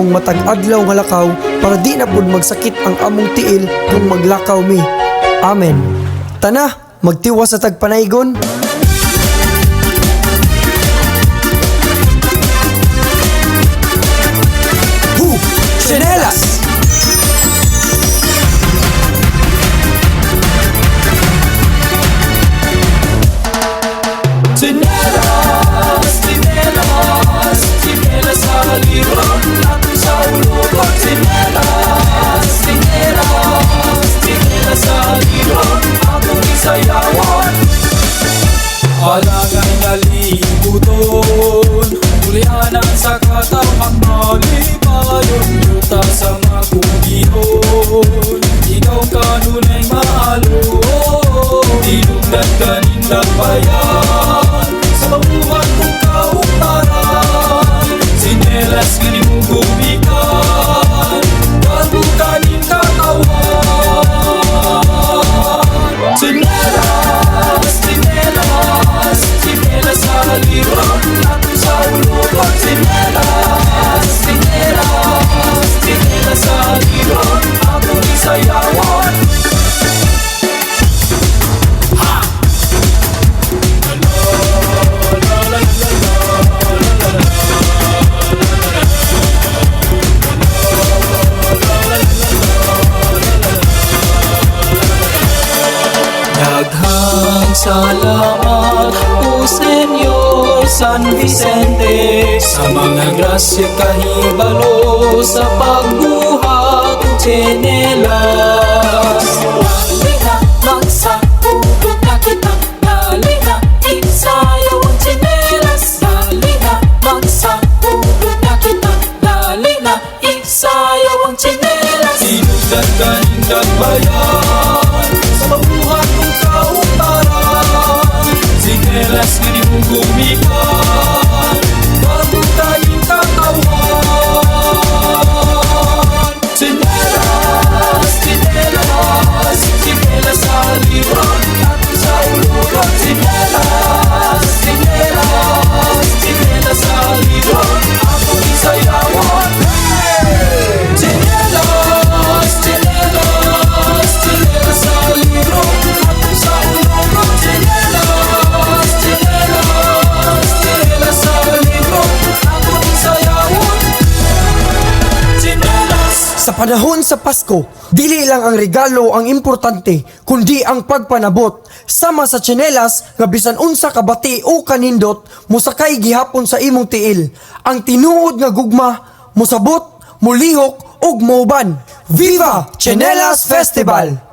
among matag adlaw nga lakaw para di na pud magsakit ang among tiil kung maglakaw mi. Amen. Tana, magtiwa sa tagpanaygon. Palagay nalibuton Ulianan sa katamang nalipayon Yuta sa makugiyon Ikaw kanunay maalon Tinugdan kanindag bayan salamat o Senyor San Vicente Sa mga grasya kahibalo sa pagbuhat ng tsinelas. Halina, magsakubog na kita. Halina, isayaw ang tsinelas. Halina, magsakubog na kita. Halina, isayaw ang tsinelas. Sinugdan kanindag nga Sa panahon sa Pasko, dili lang ang regalo ang importante, kundi ang pagpanabot. Sama sa tsinelas nga bisan unsa ka bati o kanindot, musakay gihapon sa imong tiil. Ang tinuod nga gugma, musabot, mulihok ug mauban. Viva Tsinelas Festival!